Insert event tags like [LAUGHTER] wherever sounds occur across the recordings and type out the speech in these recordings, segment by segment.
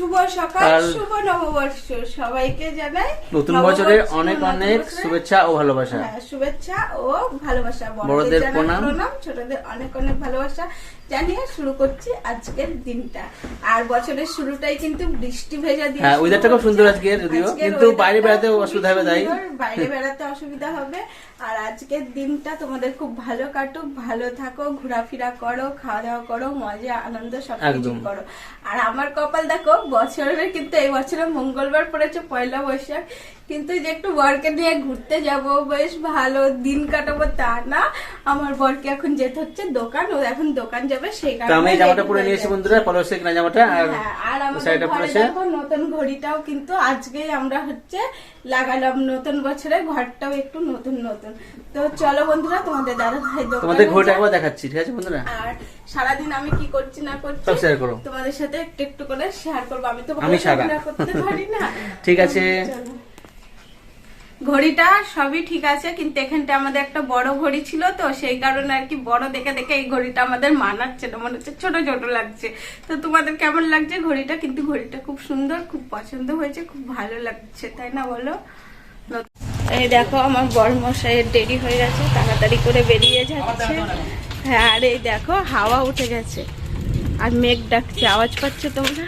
শুভ সকাল শুভ নববর্ষ। সবাইকে জানাই নতুন বছরের অনেক অনেক শুভেচ্ছা ও ভালোবাসা। হ্যাঁ, শুভেচ্ছা ও ভালোবাসা। বড়দের প্রণাম। ছোটদের অনেক অনেক ভালোবাসা। জানিয়ে শুরু করছি আজকের দিনটা। আর বছরের শুরুটাই কিন্তু বৃষ্টি ভেজা দিয়ে হ্যাঁ, শুরু খুব সুন্দর আজকের যদিও, কিন্তু বাইরে বেড়াতে অসুবিধা হবে তাই। বাইরে বেড়াতে অসুবিধা হবে। আর আজকের দিনটা তোমাদের খুব ভালো কাটুক ভালো থাকো ঘোরাফেরা করো খাওয়া দাওয়া করো মজা আনন্দ সবকিছু। করো। আর আমার কপাল দেখো বছরের কিন্তু এই বছরে মঙ্গলবার পড়েছে পয়লা বৈশাখ। কিন্তু যে একটু বরকে নিয়ে ঘুরতে যাব বেশ ভালো দিন কাটাবো তা না। আমার বরকে এখন যেতে হচ্ছে দোকান ও এখন দোকান যাবে সেই আমি জামাটা পরে নিয়েছি। বন্ধুরা পলসে কিনা জামাটা আর হ্যাঁ, আর আমাদের পরেছে। নতুন ঘড়িটাও কিন্তু আজকেই আমরা হচ্ছে লাগালাম নতুন বছরে ঘরটাও একটু নতুন নতুন। তো চলো বন্ধুরা তোমাদের দাদা ভাই দোকানে তোমাদের ঘড়িটা একবার দেখাচ্ছি ঠিক আছে বন্ধুরা? আর সারাদিন আমি কি করছি না করছি করো। তোমাদের সাথে একটু একটু করে শেয়ার করব আমি তো আমি সারা। [LAUGHS] ঠিক আছে। ঘড়িটা সবই ঠিক আছে কিন্তু এখানটা আমাদের একটা বড় ঘড়ি ছিল তো সেই কারণে আর কি বড় দেখে দেখে এই ঘড়িটা আমাদের মানাচ্ছে না মনে হচ্ছে ছোট ছোট লাগছে। তো তোমাদের কেমন লাগছে ঘড়িটা? কিন্তু ঘড়িটা খুব সুন্দর খুব পছন্দ হয়েছে খুব ভালো লাগছে তাই না বলো? এই দেখো আমার বড় মশাইয়ের দেরি হয়ে গেছে তাড়াতাড়ি করে বেরিয়ে যাচ্ছে। হ্যাঁ আর এই দেখো হাওয়া উঠে গেছে। আর মেঘ ডাকছে আওয়াজ পাচ্ছ তোমরা?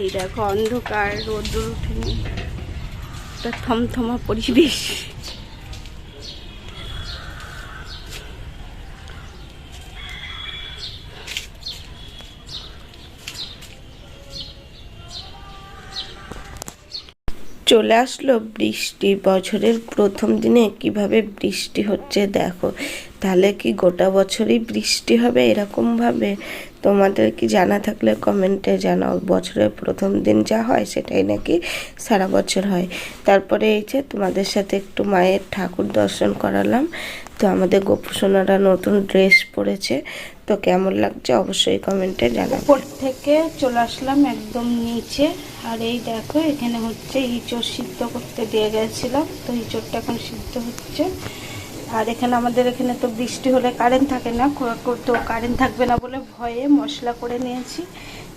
এই দেখো অন্ধকার, রোদ্দুর উঠেনি। একটা থমথমা পরিবেশ। চলে আসলো বৃষ্টি। বছরের প্রথম দিনে কীভাবে বৃষ্টি হচ্ছে দেখো। তাহলে কি গোটা বছরই বৃষ্টি হবে এরকম ভাবে তোমাদের কি জানা থাকলে কমেন্টে জানাও, বছরের প্রথম দিন যা হয় সেটাই নাকি সারা বছর হয়। তারপরে এই যে তোমাদের সাথে একটু মায়ের ঠাকুর দর্শন করালাম, তো আমাদের গোপুসোনারা নতুন ড্রেস পরেছে, তো কেমন লাগছে অবশ্যই কমেন্টে জানাও উপর থেকে চলে আসলাম একদম নিচে, আর এই দেখো এখানে হচ্ছে ইঁচড় সিদ্ধ করতে দিয়ে গেছিলাম, তো ইঁচড়টা এখন সিদ্ধ হচ্ছে। আর এখানে আমাদের এখানে তো বৃষ্টি হলে কারেন্ট থাকে না তো কারেন্ট থাকবে না বলে ভয়ে মশলা করে নিয়েছি।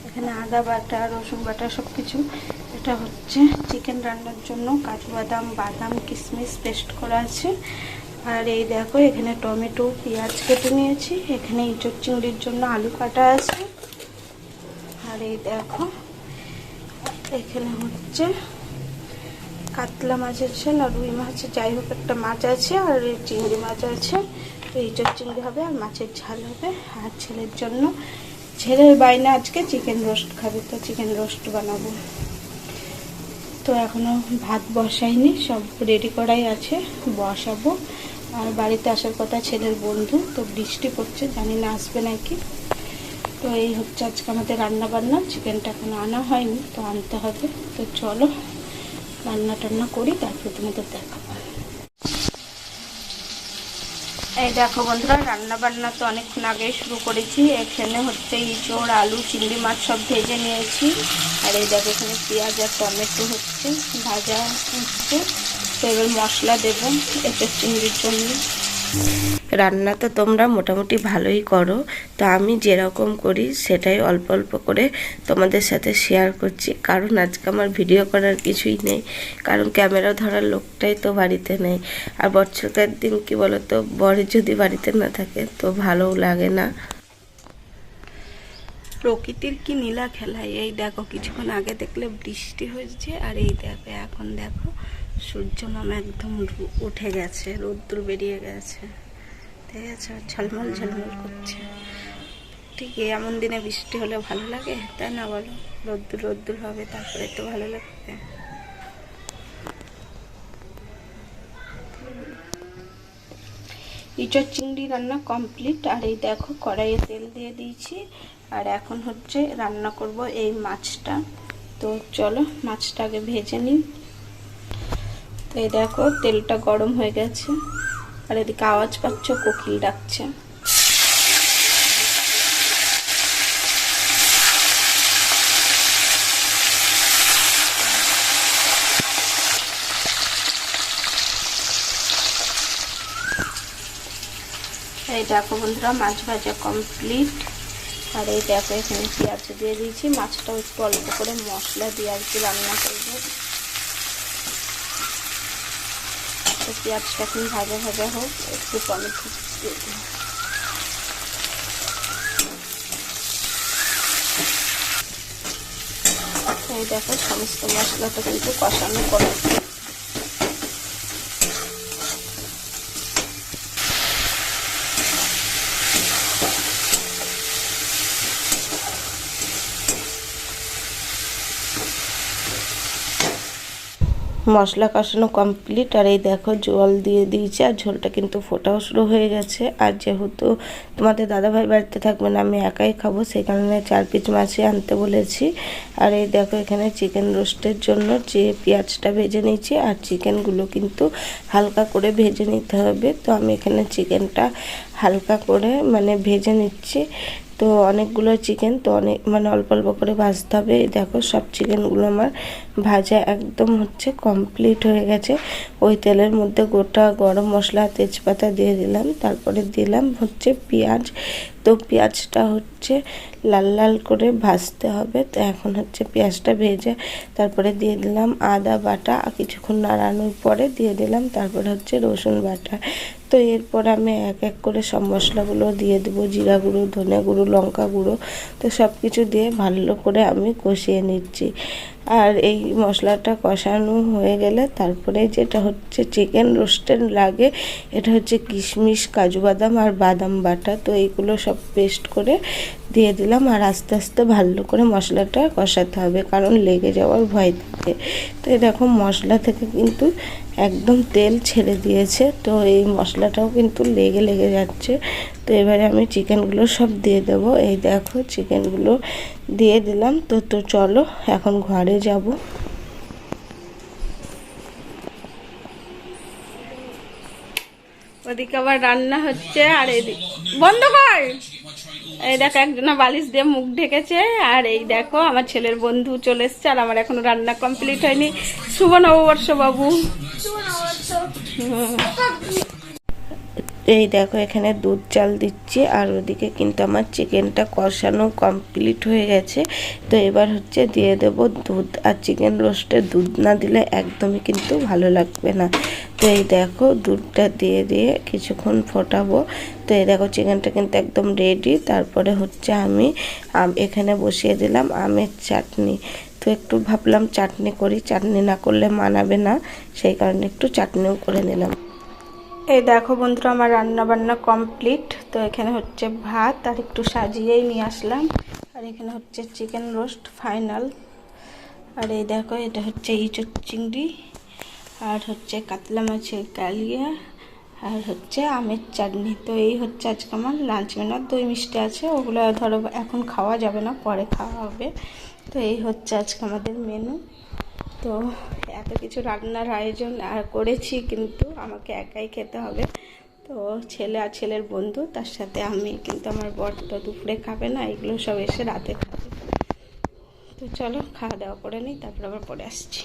এখানে আদা বাটা, রসুন বাটা সব কিছু এটা হচ্ছে চিকেন রান্নার জন্য কাজু বাদাম বাদাম কিশমিশ পেস্ট করা আছে। আর এই দেখো এখানে টমেটো, পেঁয়াজ কেটে নিয়েছি। এখানে ইঁচড় চিংড়ির জন্য আলু কাটা আছে। আর এই দেখো, এখানে হচ্ছে কাতলা মাছ আছে না রুই মাছ যাই হোক একটা মাছ আছে আর চিংড়ি মাছ আছে। তো ইঁচড় চিংড়ি হবে আর মাছের ঝাল হবে আর ছেলের জন্য। ছেলের বাইনা আজকে চিকেন রোস্ট খাবে, তো চিকেন রোস্ট বানাবো। তো এখনও ভাত বসাইনি, সব রেডি করাই আছে, বসাবো। আর বাড়িতে আসার কথা ছেলের বন্ধু, তো বৃষ্টি পড়ছে, জানি না আসবে নাকি। তো এই হচ্ছে আজকে আমাদের রান্না বান্না চিকেনটা এখনও আনা হয়নি, তো আনতে হবে। তো চলো রান্না টান্না করি, তারপরে তোমাদের দেখাবো। এই দেখো বন্ধুরা রান্না বান্না তো অনেকক্ষণ আগেই শুরু করেছি। এখানে হচ্ছে ইঁচড়, আলু, চিংড়ি মাছ সব ভেজে নিয়েছি। আর এই দেখো এখানে পেঁয়াজ আর টমেটো হচ্ছে, ভাজা হচ্ছে। তো এবার মশলা দেবো এটা চিংড়ির জন্য। রান্না তো তোমরা মোটামুটি ভালোই করো, তো আমি যেরকম করি সেটাই অল্প অল্প করে তোমাদের সাথে শেয়ার করছি। কারণ আজকে আমার ভিডিও করার কিছুই নেই, কারণ ক্যামেরা ধরার লোকটাই তো বাড়িতে নেই। আর বছরকার দিন কি বলো তো বরে যদি বাড়িতে না থাকে তো ভালোও লাগে না। প্রকৃতির কি নীলা খেলা, এই দেখো কিছুক্ষণ আগে দেখলে বৃষ্টি হয়েছে আর এই দেখো, এখন দেখো সূর্য মামা একদম উঠে গেছে, রোদ্দুর বেরিয়ে গেছে। ঠিক আছে, ঝলমল ঝলমল করছে। ঠিক এমন দিনে বৃষ্টি হলে ভালো লাগে? তাই না বলো? রোদ্দুর রোদ্দুর হবে, তারপরে তো ভালো লাগবে। ইঁচড় চিংড়ি রান্না কমপ্লিট। আর এই দেখো, কড়াইয়ে তেল দিয়ে দিয়েছি। আর এখন হচ্ছে রান্না করব এই মাছটা। তো চলো, মাছটা আগে ভেজে নিই। এই দেখো, তেলটা গরম হয়ে গেছে। আর এদিকে আওয়াজ পাচ্ছ, কোকিল ডাকছে। এই দেখো বন্ধুরা, মাছ ভাজা কমপ্লিট আর এই দেখো, এখানে পেঁয়াজ দিয়ে দিয়েছি। মাছটাও একটু অল্প করে মশলা দিয়ে আর কি রান্না করব তো পেঁয়াজটা এখন ভাজা ভাজা হোক, একটু টমেটো দিয়ে দিই। এই দেখো, সমস্ত মশলাটা কিন্তু কষানো করে মশলা কষানো কমপ্লিট আর এই দেখো জল দিয়ে দিয়েছি, আর ঝোলটা কিন্তু ফোটাও শুরু হয়ে গেছে। আর যেহেতু তোমাদের দাদাভাই বাড়িতে থাকবে না, আমি একাই খাব, সেই কারণে চার পিস মাছই আনতে বলেছি। আর এই দেখো এখানে চিকেন রোস্টের জন্য যে পেঁয়াজটা ভেজে নিয়েছি, আর চিকেনগুলো কিন্তু হালকা করে ভেজে নিতে হবে। তো আমি এখানে চিকেনটা হালকা করে মানে ভেজে নিচ্ছি। তো অনেকগুলো চিকেন তো অনেক মানে অল্প অল্প করে ভাজতে হবে। দেখো সব চিকেনগুলো আমার ভাজা একদম হচ্ছে কমপ্লিট হয়ে গেছে। ওই তেলের মধ্যে গোটা গরম মশলা, তেজপাতা দিয়ে দিলাম। তারপরে দিলাম হচ্ছে পেঁয়াজ। তো পেঁয়াজটা হচ্ছে লাল লাল করে ভাজতে হবে। তো এখন হচ্ছে পেঁয়াজটা ভেজে তারপরে দিয়ে দিলাম আদা বাটা। কিছুক্ষণ নাড়ানোর পরে দিয়ে দিলাম তারপরে হচ্ছে রসুন বাটা। তো এরপর আমি এক এক করে সব মশলাগুলো দিয়ে দেবো। জিরা গুঁড়ো, ধনে গুঁড়ো, লঙ্কা গুঁড়ো। তো সব কিছু দিয়ে ভালো করে আমি কষিয়ে নিচ্ছি। আর এই মশলাটা কষানো হয়ে গেলে তারপরে যেটা হচ্ছে চিকেন রোস্টের লাগে, এটা হচ্ছে কিশমিশ, কাজু বাদাম আর বাদাম বাটা। তো এইগুলো সব পেস্ট করে দিয়ে দিলাম আর আস্তে আস্তে ভালো করে মশলাটা কষাতে হবে, কারণ লেগে যাওয়ার ভয় থাকে। তো দেখো মশলা থেকে কিন্তু একদম তেল ছেড়ে দিয়েছে। তো এই মশলাটাও কিন্তু লেগে লেগে যাচ্ছে। তো এবারে আমি চিকেনগুলো সব দিয়ে দেব। এই দেখো চিকেনগুলো দিয়ে দিলাম। তো তো চলো, এখন ঘরে যাব। ওদিকে আবার রান্না হচ্ছে আর এদিকে বন্ধ কর! এই দেখো একজনা বালিশ দিয়ে মুখ ঢেকেছে আর এই দেখো আমার ছেলের বন্ধু চলে এসছে আর আমার এখনও রান্না কমপ্লিট হয়নি। শুভ নববর্ষ বাবু। এই দেখো, এখানে দুধ চাল দিচ্ছি, আর ওদিকে কিন্তু আমার চিকেনটা কষানো কমপ্লিট হয়ে গেছে। তো এবার হচ্ছে দিয়ে দেব দুধ, আর চিকেন রোস্টে দুধ না দিলে একদমই কিন্তু ভালো লাগবে না। তো এই দেখো, দুধটা দিয়ে দিয়ে কিছুক্ষণ ফোটাবো। তো এই দেখো, চিকেনটা কিন্তু একদম রেডি তারপরে হচ্ছে আমি, এখানে বসিয়ে দিলাম আমের চাটনি। তো একটু ভাবলাম চাটনি করি, চাটনি না করলে মানাবে না, সেই কারণে একটু চাটনিও করে নিলাম। এই দেখো বন্ধুরা, আমার রান্না বান্না কমপ্লিট তো এখানে হচ্ছে ভাত, আর একটু সাজিয়েই নিয়ে আসলাম। আর এখানে হচ্ছে চিকেন রোস্ট ফাইনাল আর এই দেখো, এটা হচ্ছে ইঁচড় চিংড়ি, আর হচ্ছে কাতলা মাছের কালিয়া, আর হচ্ছে আমের চাটনি। তো এই হচ্ছে আজকে আমার লাঞ্চ মেনু দই মিষ্টি আছে, ওগুলো ধরো এখন খাওয়া যাবে না, পরে খাওয়া হবে। তো এই হচ্ছে আজকে আমাদের মেনু তো এত কিছু রান্নার আয়োজন করেছি কিন্তু আমাকে একাই খেতে হবে। তো ছেলে আর ছেলের বন্ধু তার সাথে আমি কিন্তু আমার বর তো দুপুরে খাবে না এগুলো সব এসে রাতে খাবে। তো চলো খাওয়া দাওয়া করে নিই তারপর আবার পরে আসছি।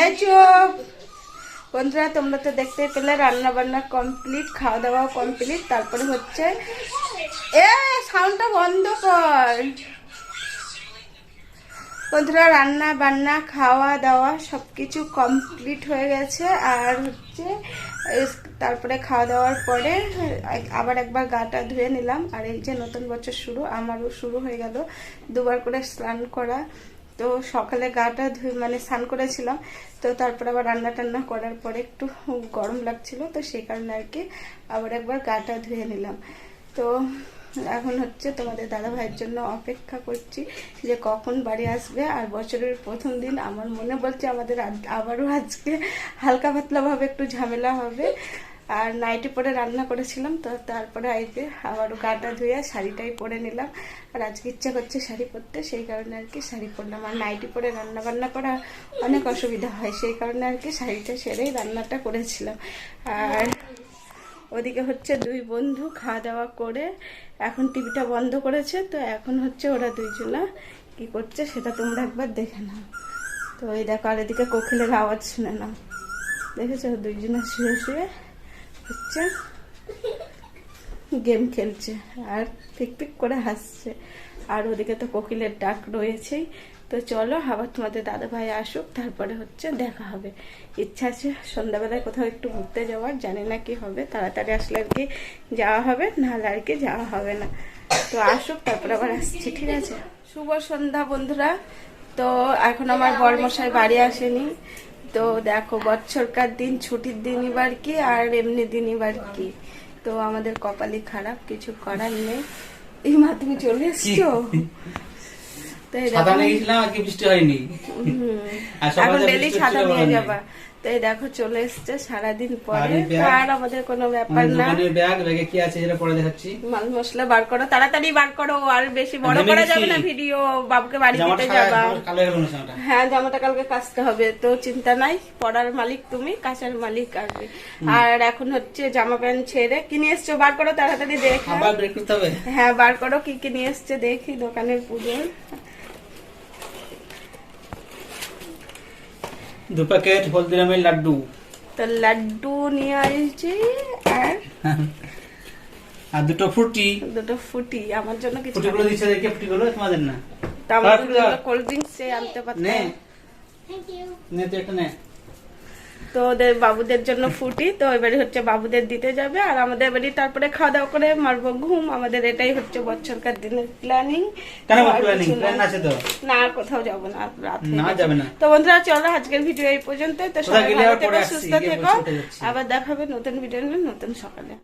এই চুপ! বন্ধুরা তোমরা তো দেখতে পেলে রান্না বান্না কমপ্লিট খাওয়া দাওয়া কমপ্লিট তারপরে হচ্ছে এ সাউন্ডটা বন্ধ কর। বন্ধুরা, রান্না, বান্না, খাওয়া দাওয়া সব কিছু কমপ্লিট হয়ে গেছে। আর হচ্ছে তারপরে খাওয়া দাওয়ার পরে আবার একবার গাটা ধুয়ে নিলাম। আর এই যে নতুন বছর শুরু, আমারও শুরু হয়ে গেল দুবার করে স্নান করা। তো সকালে গাটা ধুয়ে মানে স্নান করেছিলাম। তো তারপর আবার রান্না টান্না করার পরে একটু গরম লাগছিল, তো সেই কারণে আর কি আবার একবার গাটা ধুয়ে নিলাম। তো এখন হচ্ছে তোমাদের দাদা ভাইয়ের জন্য অপেক্ষা করছি যে কখন বাড়ি আসবে। আর বছরের প্রথম দিন আমার মনে বলছে আমাদের আবারও আজকে হালকা পাতলাভাবে একটু ঝামেলা হবে। আর নাইটে পরে রান্না করেছিলাম, তো তারপরে আইতে আবারও গাটা ধুয়ে শাড়িটাই পরে নিলাম। আর আজকে ইচ্ছা করছে শাড়ি পরতে, সেই কারণে আর কি শাড়ি পরলাম। আর নাইটি পরে রান্না বান্না করা অনেক অসুবিধা হয়, সেই কারণে আর কি শাড়িটা সেরেই রান্নাটা করেছিলাম। আর ওদিকে হচ্ছে দুই বন্ধু খাওয়া দাওয়া করে এখন টিভিটা বন্ধ করেছে, তো এখন হচ্ছে ওরা দুইজনা কি করছে সেটা তোমরা একবার দেখে নাও। তো এই দেখো, আর এদিকে কোকিলের আওয়াজ শুনে নাও। দেখেছ? দুইজনা শুয়ে শুয়ে হচ্ছে গেম খেলছে আর পিক করে হাসছে। আর ওদিকে তো কোকিলের ডাক রয়েছেই। তো চলো আবার তোমাদের দাদা ভাই আসুক তারপরে হচ্ছে দেখা হবে। ইচ্ছা আছে সন্ধ্যাবেলায় কোথাও একটু ঘুরতে যাওয়ার জানি না কি হবে তাড়াতাড়ি আসলে আর কি যাওয়া হবে নাহলে আর কি যাওয়া হবে না। তো আসুক তারপরে আবার আসছি ঠিক আছে? শুভ সন্ধ্যা বন্ধুরা। তো এখন আমার বরমশাই বাড়ি আসেনি। তো দেখো বছরকার দিন ছুটির দিন এবার কি আর এমনি দিন এবার কি? তো আমাদের কপালই খারাপ কিছু করার নেই। এই মা তুমি চলে এসছো? তো এই ছাতা দেখো নিয়ে গেছিলাম আর বৃষ্টি হয়নি। হুম। আর সকালে এখন ডেলি বৃষ্টি নিয়ে যাবা। তো এই দেখো চলে এসছে সারাদিন পরে। আরে তো ব্যাগ। আর আমাদের কোনো ব্যাপার না। ব্যাগ ব্যাগে কি আছে যেটা পরে দেখাচ্ছি। মাল মশলা বার করো তাড়াতাড়ি বার করো আর বেশি বড় করা যাবে না ভিডিও বাবুকে বাড়ি দিতে যাবা। হয়ে জামাটা? কালকে কাচতে হবে তো চিন্তা নাই পড়ার মালিক তুমি কাঁচার মালিক আসবে। আর এখন হচ্ছে জামা প্যান্ট ছেড়ে কি নিয়ে এসছো? বার করো তাড়াতাড়ি দেখো হ্যাঁ বার করো কি কি নিয়ে এসছে দেখি দোকানের পুজোর। দু প্যাকেট হলদিরামের লাড্ডু। তো লাড্ডু নিয়ে আসছি আর [LAUGHS] আর দুটো ফুটি দুটো ফুটি আমার জন্য কিছু ফুটি গুলো দিচ্ছে দেখে ফুটি গুলো তোমাদের না। তা আমার কোল্ড ড্রিঙ্কস আনতে নে। ইউ নে তো একটা নে। তো ওদের বাবুদের জন্য ফুটি তো এবারে হচ্ছে বাবুদের দিতে যাবে। আর আমাদের বাড়ি তারপরে খাওয়া দাওয়া করে মারবো ঘুম। আমাদের এটাই হচ্ছে বছরকার দিনের প্ল্যানিং কেন প্ল্যানিং প্ল্যান আছে তো? না আর কোথাও যাব না আর রাত না, গেছে। যাবে না। তো বন্ধুরা চলো আজকের ভিডিও এই পর্যন্ত তো সবাই সুস্থ থেকো। আবার দেখাবে নতুন ভিডিও নতুন সকালে।